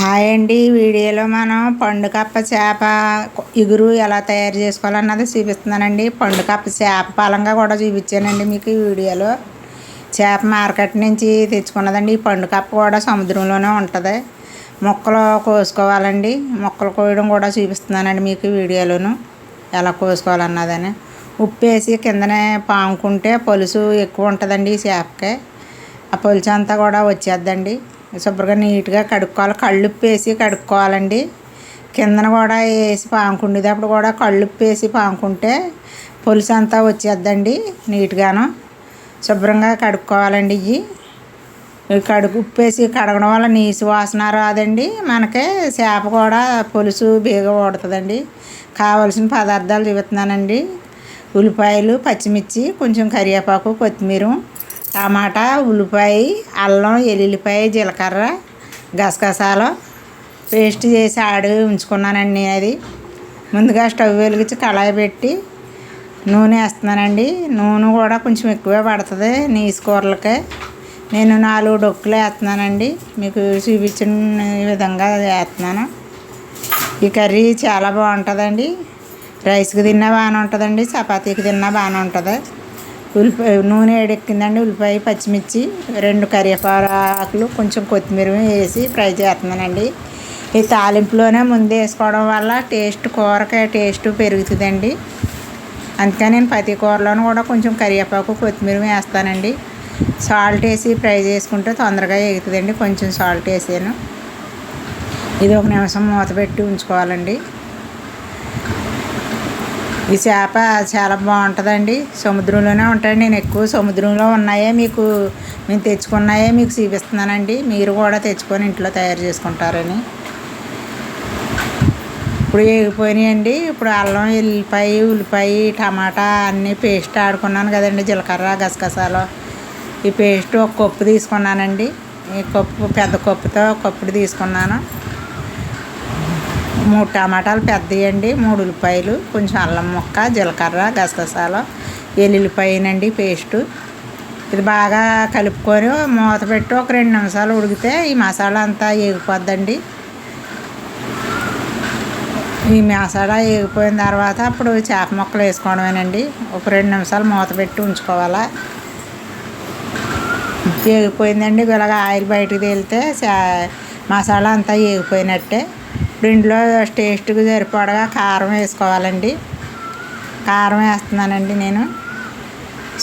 Hi అండి. వీడియోలో మనం పండుకప్ప చేప ఇగురు ఎలా తయారు చేసుకోవాలన్నది చూపిస్తున్నానండి. పండుకప్ప చేప పాలంగా కూడా చూపించానండి మీకు ఈ వీడియోలో. చేప మార్కెట్ నుంచి తెచ్చుకున్నదండి. ఈ పండుకప్ప కూడా సముద్రంలోనే ఉంటుంది. మొక్కలు కోసుకోవాలండి. మొక్కలు కోయడం కూడా చూపిస్తున్నానండి మీకు ఈ వీడియోలోను. ఎలా కోసుకోవాలన్నదని. ఉప్పు వేసి కిందనే పాముకుంటే పొలుసు ఎక్కువ ఉంటుందండి ఈ చేపకి. ఆ పొలుసు అంతా కూడా వచ్చేద్దండి. శుభ్రంగా నీట్గా కడుక్కోవాలి. కళ్ళుప్పు వేసి కడుక్కోవాలండి. కిందన కూడా వేసి పాముకుండేటప్పుడు కూడా కళ్ళుప్పు వేసి పాముకుంటే పులుసు అంతా వచ్చేద్దండి నీట్గాను. శుభ్రంగా కడుక్కోవాలండి ఇవి కడుగు ఉప్పేసి కడగడం వల్ల నీసు వాసన రాదండి. మనకి చేప కూడా పులుసు బీగ ఓడుతుందండి కావలసిన పదార్థాలు చూపుతున్నానండి ఉల్లిపాయలు పచ్చిమిర్చి కొంచెం కరివేపాకు కొత్తిమీర టమాటా ఉల్లిపాయ అల్లం ఎల్లుల్లిపాయ జీలకర్ర గసగసాలు పేస్ట్ చేసి ఆడి ఉంచుకున్నానండి అది ముందుగా స్టవ్ వెలిగించి కళాయి పెట్టి నూనె వేస్తున్నానండి. నూనె కూడా కొంచెం ఎక్కువే పడుతుంది నీసు కూరలకే. నేను నాలుగు డొక్కులు వేస్తున్నానండి. మీకు చూపించిన విధంగా వేస్తున్నాను. ఈ కర్రీ చాలా బాగుంటుందండి. రైస్కి తిన్నా బాగానే ఉంటుందండి చపాతీకి తిన్నా బాగానే ఉంటుంది. ఉల్లిపాయ నూనె ఎడెక్కిందండి ఉల్లిపాయ పచ్చిమిర్చి రెండు కరివేపాకులు కొంచెం కొత్తిమీర వేసి ఫ్రై చేస్తున్నానండి. ఈ తాలింపులోనే ముందు వేసుకోవడం వల్ల టేస్ట్ కూరకి టేస్ట్ పెరుగుతుందండి. అందుకని నేను ప్రతి కూరలోనూ కూడా కొంచెం కరివేపాకు కొత్తిమీర వేస్తానండి. సాల్ట్ వేసి ఫ్రై చేసుకుంటే తొందరగా ఎగుతుందండి కొంచెం సాల్ట్ వేసాను. ఇది ఒక నిమిషం మూత పెట్టి ఉంచుకోవాలండి. ఈ చేప చాలా బాగుంటుందండి. సముద్రంలోనే ఉంటాయి. నేను ఎక్కువ సముద్రంలో ఉన్నాయే మీకు మేము తెచ్చుకున్నాయే మీకు చూపిస్తున్నానండి. మీరు కూడా తెచ్చుకొని ఇంట్లో తయారు చేసుకుంటారని. ఇప్పుడు వేగిపోయినాయండి ఇప్పుడు అల్లం ఎల్లిపాయ ఉల్లిపాయ టమాటా అన్నీ పేస్ట్ ఆడుకున్నాను కదండి. జీలకర్ర గసగసాలు. ఈ పేస్ట్ ఒక కప్పు తీసుకున్నానండి. ఈ కప్పు పెద్ద కప్పుతో కప్పుడు తీసుకున్నాను. మూడు టమాటాలు పెద్దయండి మూడు ఉల్లిపాయలు కొంచెం అల్లం ముక్క జీలకర్ర గసగసాలు ఎల్లుల్లిపాయనండి పేస్టు. ఇది బాగా కలుపుకొని మూత పెట్టి ఒక రెండు నిమిషాలు ఉడికితే ఈ మసాలా అంతా వేగిపోద్దండి ఈ మసాలా ఏగిపోయిన తర్వాత అప్పుడు చేప ముక్కలు వేసుకోవడమేనండి. ఒక రెండు నిమిషాలు మూత పెట్టి ఉంచుకోవాలా. వేగిపోయిందండి ఇలాగ ఆయిల్ బయటకు తేలితే మసాలా అంతా ఏగిపోయినట్టే. దీంట్లో ఇంట్లో టేస్ట్కి సరిపడగా కారం వేసుకోవాలండి. కారం వేస్తున్నానండి నేను.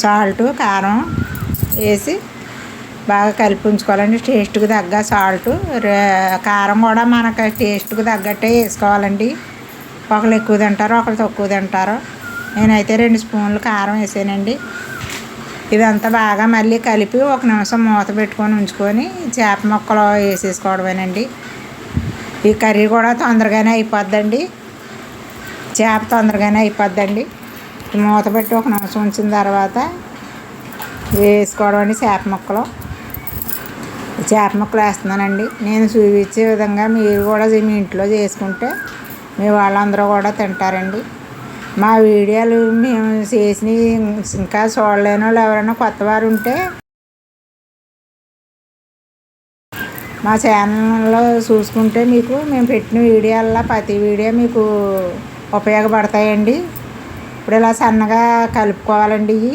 సాల్ట్ కారం వేసి బాగా కలిపి ఉంచుకోవాలండి. టేస్ట్కి తగ్గ సాల్ట్ కారం కూడా మనకు టేస్ట్కి తగ్గట్టే వేసుకోవాలండి. ఒకరు ఎక్కువ తింటారు ఒకరు తక్కువ తింటారు. నేనైతే రెండు స్పూన్లు కారం వేసానండి. ఇదంతా బాగా మళ్ళీ కలిపి ఒక నిమిషం మూత పెట్టుకొని ఉంచుకొని చేప ముక్కలు వేసేసుకోవడమేనండి. ఈ కర్రీ కూడా తొందరగానే అయిపోద్దండి. చేప తొందరగానే అయిపోద్దండి. మూత పెట్టి ఒక నిమిషం ఉంచిన తర్వాత వేసుకోవడం అండి చేప ముక్కలు. చేప ముక్కలు వేస్తున్నానండి. నేను చూపించే విధంగా మీరు కూడా మీ ఇంట్లో చేసుకుంటే మీ వాళ్ళందరూ కూడా తింటారండి. మా వీడియోలు మేము చేసినవి ఇంకా చూడలేని వాళ్ళు ఎవరైనా కొత్త వారు ఉంటే మా ఛానల్లో చూసుకుంటే మీకు మేము పెట్టిన వీడియోల్లో ప్రతి వీడియో మీకు ఉపయోగపడతాయండి. ఇప్పుడు ఇలా సన్నగా కలుపుకోవాలండి ఇవి.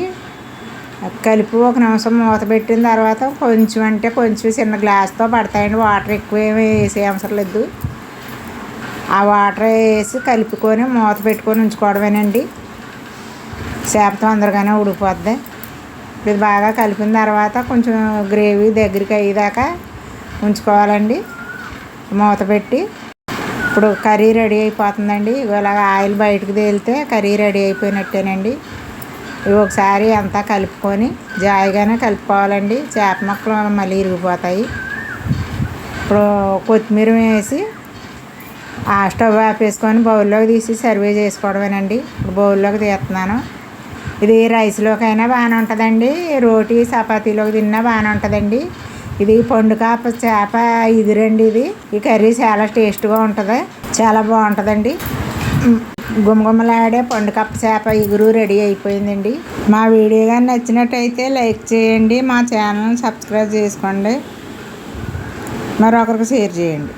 కలిపి ఒక నిమిషం మూత పెట్టిన తర్వాత కొంచెం అంటే కొంచెం చిన్న గ్లాస్తో పడతాయండి. వాటర్ ఎక్కువ ఏమి వేసే అవసరం లేదు. ఆ వాటర్ వేసి కలుపుకొని మూత పెట్టుకొని ఉంచుకోవడమేనండి. చేప తొందరగానే ఉడికిపోద్ది. ఇది బాగా కలిపిన తర్వాత కొంచెం గ్రేవీ దగ్గరికి అయ్యేదాకా ఉంచుకోవాలండి. మూత పెట్టి. ఇప్పుడు కర్రీ రెడీ అయిపోతుందండి. ఇలాగ ఆయిల్ బయటకు తేలితే కర్రీ రెడీ అయిపోయినట్టేనండి. ఇవి ఒకసారి అంతా కలుపుకొని జాయిగానే కలుపుకోవాలండి. చేప మొక్కలు మళ్ళీ ఇరిగిపోతాయి. ఇప్పుడు కొత్తిమీర వేసి ఆ స్టవ్ ఆపేసుకొని బౌల్లోకి తీసి సర్వే చేసుకోవడమేనండి. ఇప్పుడు బౌల్లోకి తీస్తున్నాను. ఇది రైస్లోకైనా బాగానే ఉంటుందండి. రోటీ చపాతీలోకి తిన్నా బాగానే ఉంటుందండి. ఇది పండుకాప చేప ఇదిరండి ఇది. ఈ కర్రీ చాలా టేస్ట్గా ఉంటుంది. చాలా బాగుంటుందండి. గుమగుమలాడే పండుకప్ప చేప ఇగురు రెడీ అయిపోయిందండి. మా వీడియో కానీ నచ్చినట్టయితే లైక్ చేయండి. మా ఛానల్ని సబ్స్క్రైబ్ చేసుకోండి. మరొకరికి షేర్ చేయండి.